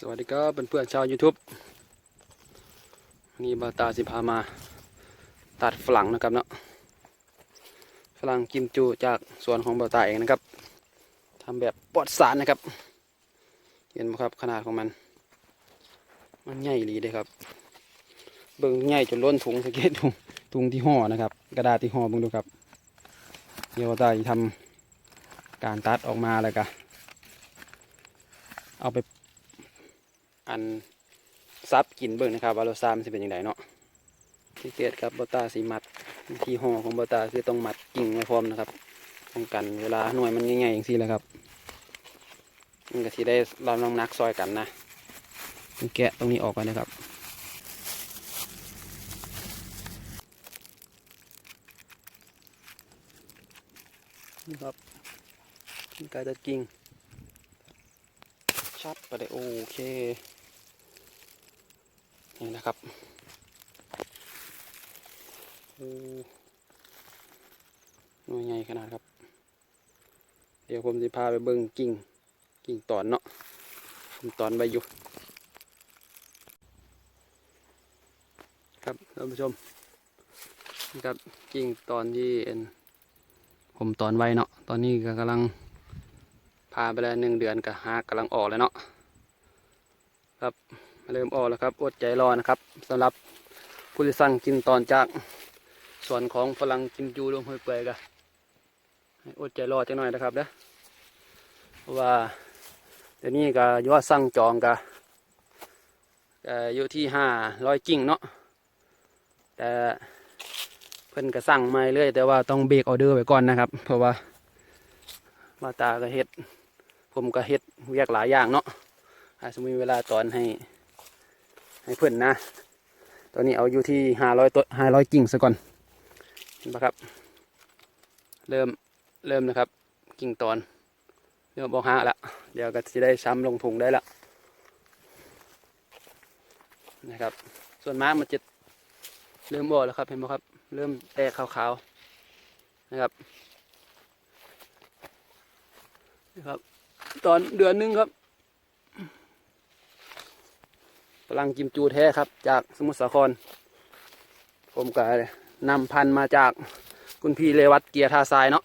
สวัสดีครับเพื่อนๆชาว YouTube นนี้บาตาสิพามา ตัดฝรั่งนะครับเนาะฝรั่งกิมจูจากสวนของบาตาเองนะครับทำแบบปลอดสารนะครับ เห็นไหมครับขนาดของมัน มันใหญ่ดีเลยครับ เบิ่งใหญ่จนล้นถุงสังเกตถุงถุงที่ห่อนะครับ กระดาษที่ห่อเบิ่งดูครับเดี๋ยวบาตาจะทำการตัดออกมาเลยกะเอาไป อันซับกินเบิ่งนะครับว่ารสชามันจะเป็นยังไงเนาะที่เกตครับบอตาสีมัดที่ห่อของบอตาคือต้องมัดกิ่งไว้พร้อมนะครับป้องกันเวลาหน่วยมันใหญ่ๆอย่างนี้แหละครับมันก็ที่ได้เราน้องนักซอยกันนะแกะตรงนี้ออกไปนะครับนี่ครับกิ่งไก่ตัดกิ่งชัดไปเลยโอเค นี่นะครับหน่วยใหญ่ขนาดครับ เดี๋ยวผมจะพาไปเบิ่งกิ่ง กิ่งตอนเนาะผมตอนใบอยู่ ครับท่านผู้ชมนี่ครับกิ่งตอนที่เอ็นผมตอนไว้เนาะตอนนี้ก็กำลังพาไปแล้วหนึ่งเดือนกับหากกำลังออกเลยเนาะครับ เริ่มออกแล้วครับอดใจรอนะครับสำหรับผู้ที่สั่งกินตอนจากส่วนของฝรั่งกิมจูลงห้วยเปื่อยกันให้อดใจรอจังหน่อยนะครับเด้อเพราะว่าเดี๋ยวนี้ก็ยอดสั่งจองก็ก็อยู่ที่ห้าร้อยกิ่งเนาะแต่เพิ่นก็สั่งมาเรื่อยแต่ว่าต้องเบรกออเดอร์ไว้ก่อนนะครับ เพราะว่ามาตาก็เฮ็ดผมก็เฮ็ดเวียกหลายอย่างเนาะอาจจะมีเวลาตอนให้ ให้เพื่อนนะ ตอนนี้เอาอยู่ที่ห้าร้อยต้นห้าร้อยกิ่งซะก่อนเห็นปะครับ เริ่มเริ่มนะครับ กิ่งตอนเริ่มบอกห้าละเดี๋ยวก็จะได้ช้ำลงถุงได้ละนะครับ ส่วนมากมันจะเริ่มบอกแล้วครับเห็นไหมครับ เริ่มแตกขาวๆนะครับนะครับ ตอนเดือนหนึงครับพ ลังกิมจูแท้ครับ จากสมุทรสาคร ผมก็นำพันมาจากคุณพี่เลวัตเกียร์ทาทรายเนาะ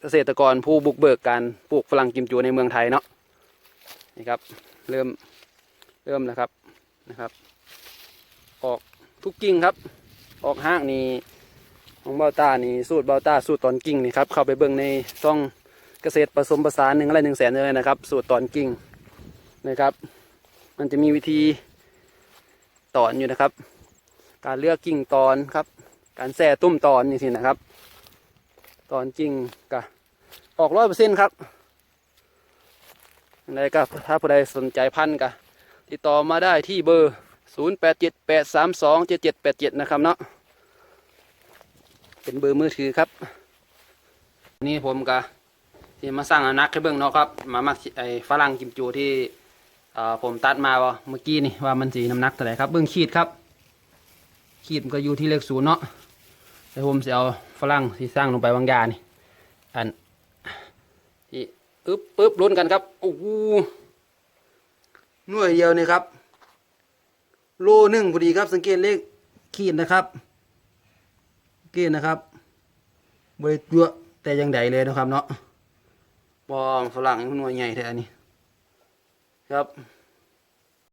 เกษตรกรผู้บุกเบิกการปลูกฝรั่งกิมจูในเมืองไทยเนาะนี่ครับ เริ่มเริ่มแล้วครับนะครับ ออกทุกกิ่งครับ ออกห้างนี่ของเบาตานี่สูตรเบาตาสูตรตอนกิ่งนี่ครับเข้าไปเบิ่งในช่องเกษตรผสมผสานหนึ่งอะไรหนึ่งแสนเลยนะครับ สูตรตอนกิ่งนะครับ มันจะมีวิธีตอนอยู่นะครับ การเลือกกิ่งตอนครับ การแส่ตุ้มตอนนี่สินะครับ ตอนกิ่งก็ออกร้อยเปอร์เซ็นต์ครับอะไรก็ถ้าผู้ใดสนใจพันก็ติดต่อมาได้ที่เบอร์ 0 8 7 8 3 2 7 7 8 7 นะครับเนาะเป็นเบอร์มือถือครับ นี่ผมก็ที่มาสร้างอนักให้เบิ่งเนาะครับ มามักไอ้ฝรั่งกิมจูที่ ผมตัดมาว่าเมื่อกี้นี่ว่ามันสีน้ำหนักเท่าไหร่ครับเบิ่งขีดครับ ขีดมันก็อยู่ที่เลขศูนย์เนาะแต่ผมจะเอาฝรั่งที่สร้างลงไปวางยานี่อันที่อึ๊บปึ๊บลุ้นกันครับโอ้โหหน่วยเดียวนี่ครับ โลหนึ่งพอดีครับ สังเกตเลขขีดนะครับสังเกตนะครับบริเยอะแต่ยังใดเลยนะครับเนาะบองฝรั่งหน่วยใหญ่แท้อันนี้ ครับ